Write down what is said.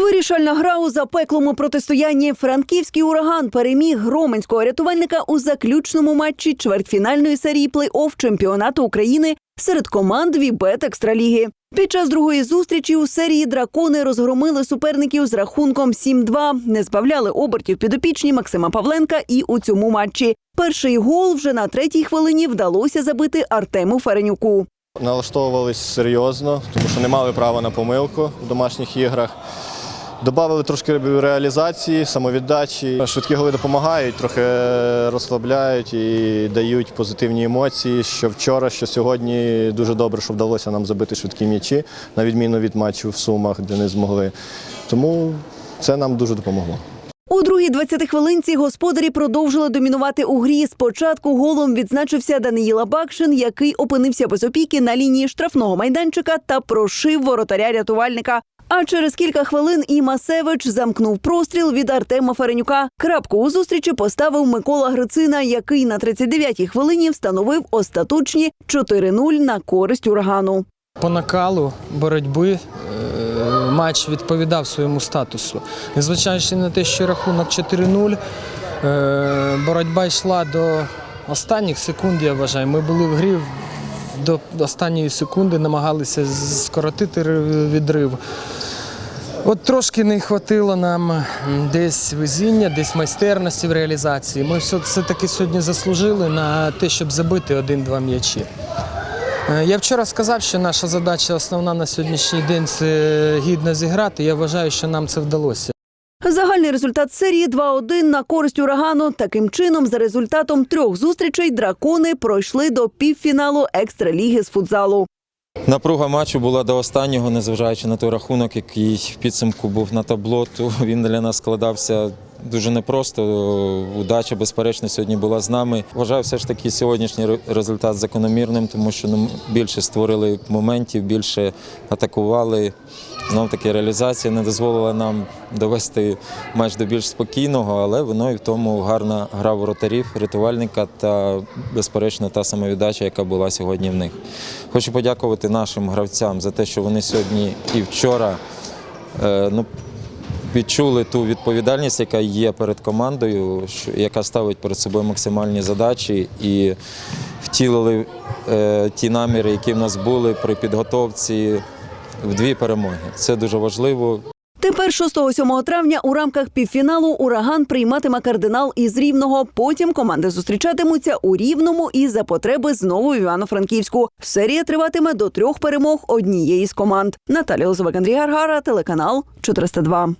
Вирішальна гра у запеклому протистоянні. Франківський ураган переміг громенського рятувальника у заключному матчі чвертьфінальної серії плей-офф чемпіонату України серед команд Вібет Екстраліги. Під час другої зустрічі у серії дракони розгромили суперників з рахунком 7-2. Не збавляли обертів підопічні Максима Павленка і у цьому матчі. Перший гол вже на третій хвилині вдалося забити Артему Ференюку. Налаштовувались серйозно, тому що не мали права на помилку в домашніх іграх. Добавили трошки реалізації, самовіддачі. Швидкі голи допомагають, трохи розслабляють і дають позитивні емоції. Що вчора, що сьогодні дуже добре, що вдалося нам забити швидкі м'ячі, на відміну від матчів в Сумах, де не змогли. Тому це нам дуже допомогло. У другій 20 хвилинці господарі продовжили домінувати у грі. Спочатку голом відзначився Даниїла Бакшин, який опинився без опіки на лінії штрафного майданчика та прошив воротаря рятувальника. А через кілька хвилин і Масевич замкнув простріл від Артема Фаренюка. Крапку у зустрічі поставив Микола Грицина, який на 39-й хвилині встановив остаточні 4-0 на користь урагану. По накалу боротьби е, матч відповідав своєму статусу. Незважаючи на те, що рахунок 4-0, е, боротьба йшла до останніх секунд, я вважаю. Ми були в грі до останньої секунди, намагалися скоротити відрив. От трошки не хватило нам десь везіння, десь майстерності в реалізації. Ми все- все-таки сьогодні заслужили на те, щоб забити один-два м'ячі. Е, Я вчора сказав, що наша задача основна на сьогоднішній день це гідно зіграти. Я вважаю, що нам це вдалося. Загальний результат серії 2-1 на користь урагану. Таким чином, за результатом трьох зустрічей дракони пройшли до півфіналу екстраліги з футзалу. Напруга матчу була до останнього, незважаючи на той рахунок, який в підсумку був на табло, то він для нас складався дуже непросто. Удача, безперечно, сьогодні була з нами. Вважаю все ж таки сьогоднішній результат закономірним, тому що ну, більше створили моментів, більше атакували. Знов таки реалізація не дозволила нам довести матч до більш спокійного, але воно і в тому гарна гра воротарів, рятувальника та, безперечно, та самовіддача, яка була сьогодні в них. Хочу подякувати нашим гравцям за те, що вони сьогодні і вчора е, ну, відчули ту відповідальність, яка є перед командою, яка ставить перед собою максимальні задачі і втілили е, ті наміри, які в нас були при підготовці в дві перемоги. Це дуже важливо. Тепер 6-7 травня у рамках півфіналу ураган прийматиме кардинал із Рівного. Потім команди зустрічатимуться у Рівному і за потреби знову в Івано-Франківську. Серія триватиме до трьох перемог однієї з команд. Наталія Лозовик, Андрій Гаргара, телеканал 402.